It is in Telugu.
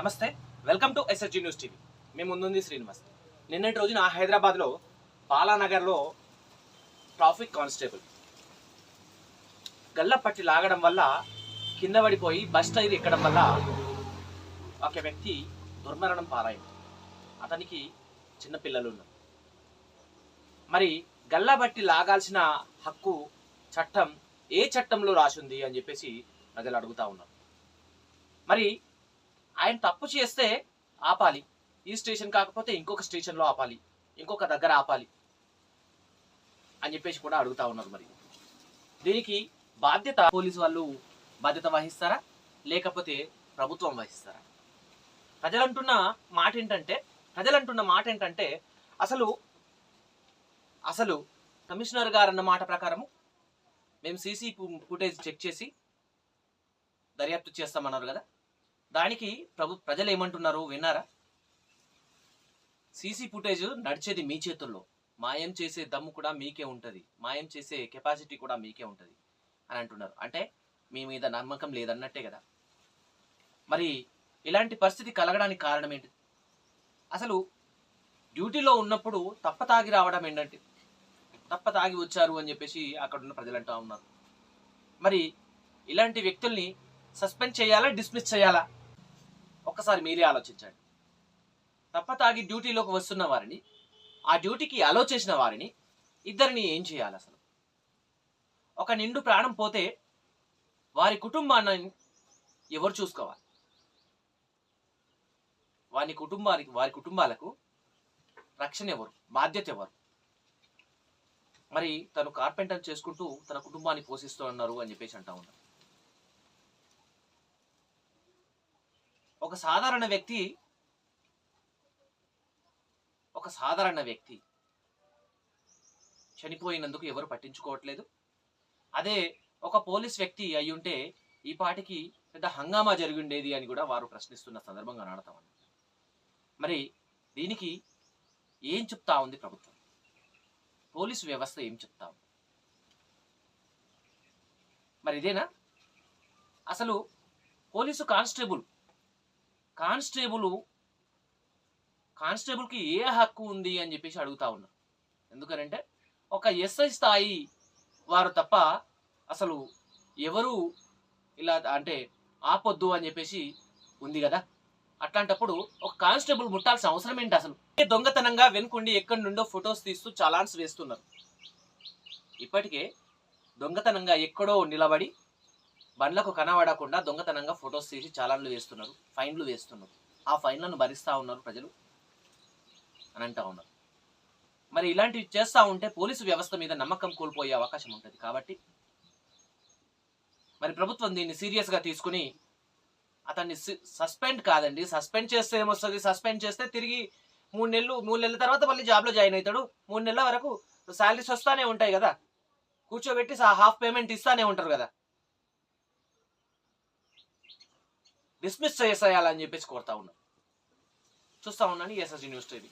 నమస్తే welcome to SSG news TV మేము ముందుంది శ్రీనివాస్. నిన్నటి రోజున హైదరాబాద్లో బాలానగర్లో ట్రాఫిక్ కానిస్టేబుల్ గల్లపట్టి లాగడం వల్ల కింద పడిపోయి బస్ టైర్ ఎక్కడం వల్ల ఒక వ్యక్తి దుర్మరణం పాలైంది. అతనికి చిన్నపిల్లలు ఉన్నారు మరి గల్లబట్టి లాగాల్సిన హక్కు చట్టం ఏ చట్టంలో రాసింది అని చెప్పేసి ప్రజలు అడుగుతా ఉన్నారు. మరి ఆయన తప్పు చేస్తే ఆపాలి. ఈ స్టేషన్ కాకపోతే ఇంకొక స్టేషన్లో ఆపాలి. ఇంకొక దగ్గర ఆపాలి. అని చెప్పేసి కూడా అడుగుతా ఉన్నారు మరి. దీనికి బాధ్యత పోలీసు వాళ్ళు బాధ్యత వహిస్తారా? లేకపోతే ప్రభుత్వం వహిస్తారా? ప్రజలంటున్న మాట ఏంటంటే ప్రజలంటున్న మాట ఏంటంటే అసలు అసలు కమిషనర్ గారు అన్న మాట ప్రకారము మేము సీసీ ఫుటేజ్ చెక్ చేసి దర్యాప్తు చేస్తామన్నారు కదా? దానికి ప్రభు ప్రజలు ఏమంటున్నారు విన్నారా? సీసీ ఫుటేజ్ నడిచేది మీ చేతుల్లో. మాయం చేసే దమ్ము కూడా మీకే ఉంటుంది. మాయం చేసే కెపాసిటీ కూడా మీకే ఉంటుంది అని అంటున్నారు. అంటే మీ మీద నమ్మకం లేదన్నట్టే కదా. మరి ఇలాంటి పరిస్థితి కలగడానికి కారణం ఏంటి? అసలు డ్యూటీలో ఉన్నప్పుడు తప్ప తాగి రావడం ఏంటంటే తప్ప తాగి వచ్చారు అని చెప్పేసి అక్కడ ఉన్న ప్రజలు అంటూ ఉన్నారు. మరి ఇలాంటి వ్యక్తుల్ని సస్పెండ్ చేయాలా డిస్మిస్ చేయాలా? ఒక్కసారి మీరే ఆలోచించండి. తప్ప తాగి డ్యూటీలోకి వస్తున్న వారిని ఆ డ్యూటీకి అలో చేసిన వారిని ఇద్దరిని ఏం చేయాలి అసలు? ఒక నిండు ప్రాణం పోతే వారి కుటుంబాన్ని ఎవరు చూసుకోవాలి? వారి కుటుంబానికి వారి కుటుంబాలకు రక్షణ ఎవరు? బాధ్యత ఎవరు? మరి తను కార్పెంటర్ చేసుకుంటూ తన కుటుంబాన్ని పోషిస్తూ ఉన్నారు అని చెప్పేసి అంటా ఉన్నారు. ఒక సాధారణ వ్యక్తి ఒక సాధారణ వ్యక్తి చనిపోయినందుకు ఎవరు పట్టించుకోవట్లేదు. అదే ఒక పోలీస్ వ్యక్తి అయ్యుంటే ఈ పాటికి పెద్ద హంగామా జరిగిండేది అని కూడా వారు ప్రశ్నిస్తున్న సందర్భంగా నాడతాం మరి దీనికి ఏం చెప్తా ఉంది ప్రభుత్వం? పోలీసు వ్యవస్థ ఏం చెప్తా ఉంది? మరి ఇదేనా? అసలు పోలీసు కానిస్టేబుల్ కానిస్టేబుల్ కానిస్టేబుల్కి ఏ హక్కు ఉంది అని చెప్పేసి అడుగుతా ఉన్నా. ఎందుకనంటే ఒక ఎస్ఐ స్థాయి వారు తప్ప అసలు ఎవరు ఇలా అంటే ఆపొద్దు అని చెప్పేసి ఉంది కదా. అట్లాంటప్పుడు ఒక కానిస్టేబుల్ ముట్టాల్సిన అవసరం ఏంటి అసలు? దొంగతనంగా వెనుకుండి ఎక్కడి నుండో ఫొటోస్ తీస్తూ చలాన్స్ వేస్తున్నారు. ఇప్పటికే దొంగతనంగా ఎక్కడో నిలబడి బండ్లకు కనబడకుండా దొంగతనంగా ఫొటోస్ తీసి చాలాన్లు వేస్తున్నారు ఫైన్లు వేస్తున్నారు. ఆ ఫైన్లను భరిస్తూ ఉన్నారు ప్రజలు అని అంటా ఉన్నారు. మరి ఇలాంటివి చేస్తూ ఉంటే పోలీసు వ్యవస్థ మీద నమ్మకం కోల్పోయే అవకాశం ఉంటుంది కాబట్టి. మరి ప్రభుత్వం దీన్ని సీరియస్గా తీసుకుని అతన్ని సస్పెండ్ కాదండి. సస్పెండ్ చేస్తే ఏమొస్తుంది? సస్పెండ్ చేస్తే తిరిగి మూడు నెలలు మూడు నెలల తర్వాత మళ్ళీ జాబ్లో జాయిన్ అవుతాడు మూడు నెలల వరకు శాలరీస్ వస్తానే ఉంటాయి కదా. కూర్చోబెట్టి హాఫ్ పేమెంట్ ఇస్తానే ఉంటారు కదా. డిస్మిస్ చేసేయాలని చెప్పేసి కోరుతా ఉన్నా. చూస్తా ఉన్నాను ఎస్ఎస్జీ న్యూస్ టీవీ.